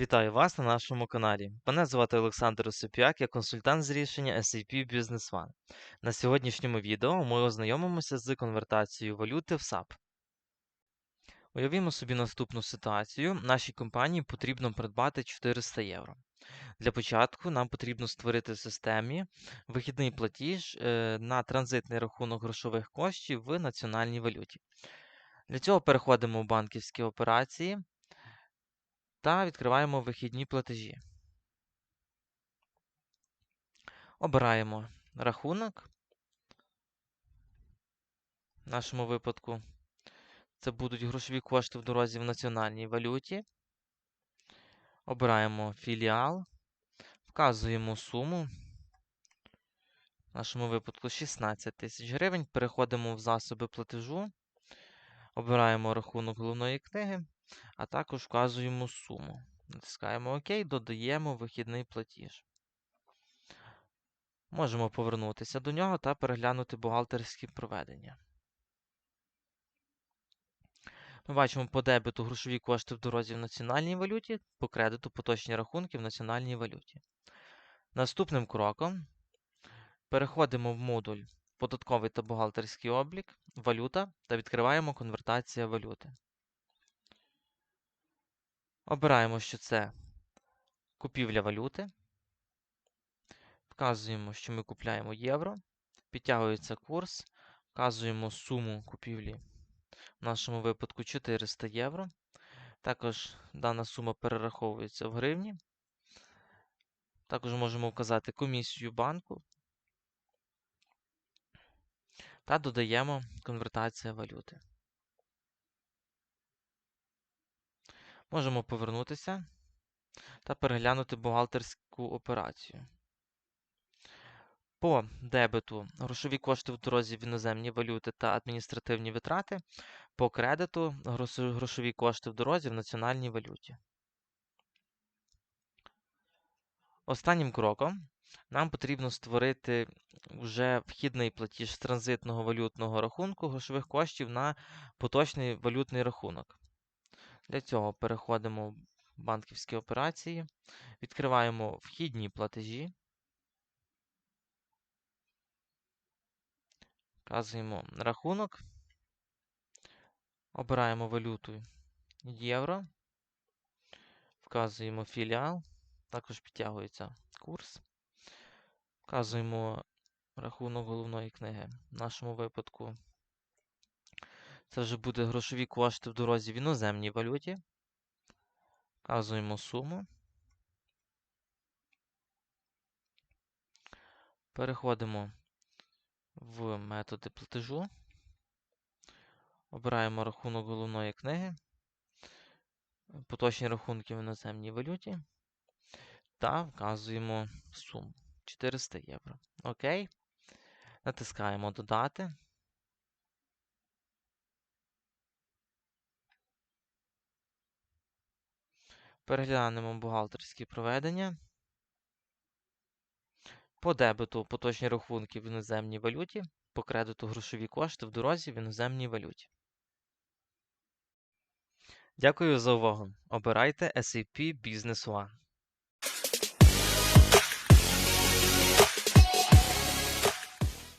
Вітаю вас на нашому каналі. Мене звати Олександр Осип'як, я консультант з рішення SAP Business One. На сьогоднішньому відео ми ознайомимося з конвертацією валюти в SAP. Уявімо собі наступну ситуацію. Нашій компанії потрібно придбати 400 євро. Для початку нам потрібно створити в системі вихідний платіж е, на транзитний рахунок грошових коштів в національній валюті. Для цього переходимо в банківські операції та відкриваємо вихідні платежі. Обираємо рахунок. В нашому випадку це будуть грошові кошти в дорозі в національній валюті. Обираємо філіал, вказуємо суму. В нашому випадку 16 тисяч гривень. Переходимо в засоби платежу. Обираємо рахунок головної книги, а також вказуємо суму. Натискаємо ОК, додаємо вихідний платіж. Можемо повернутися до нього та переглянути бухгалтерські проведення. Ми бачимо по дебету грошові кошти в дорозі в національній валюті, по кредиту поточні рахунки в національній валюті. Наступним кроком переходимо в модуль Податковий та бухгалтерський облік, валюта та відкриваємо конвертація валюти. Обираємо, що це купівля валюти. Вказуємо, що ми купляємо євро. Підтягується курс. Вказуємо суму купівлі, в нашому випадку 400 євро. Також дана сума перераховується в гривні. Також можемо вказати комісію банку. Та додаємо конвертація валюти. Можемо повернутися та переглянути бухгалтерську операцію. По дебету грошові кошти в дорозі в іноземні валюти та адміністративні витрати. По кредиту грошові кошти в дорозі в національній валюті. Останнім кроком нам потрібно створити вже вхідний платіж з транзитного валютного рахунку грошових коштів на поточний валютний рахунок. Для цього переходимо в банківські операції, відкриваємо вхідні платежі, вказуємо рахунок, обираємо валюту євро, вказуємо філіал, також підтягується курс. Вказуємо рахунок головної книги. В нашому випадку це вже буде грошові кошти в дорозі в іноземній валюті. Вказуємо суму. Переходимо в методи платежу. Обираємо рахунок головної книги. Поточні рахунки в іноземній валюті. Та вказуємо суму 400 євро. Окей. Натискаємо Додати. Переглянемо бухгалтерські проведення. По дебету поточні рахунки в іноземній валюті, по кредиту грошові кошти в дорозі в іноземній валюті. Дякую за увагу. Обирайте SAP Business One.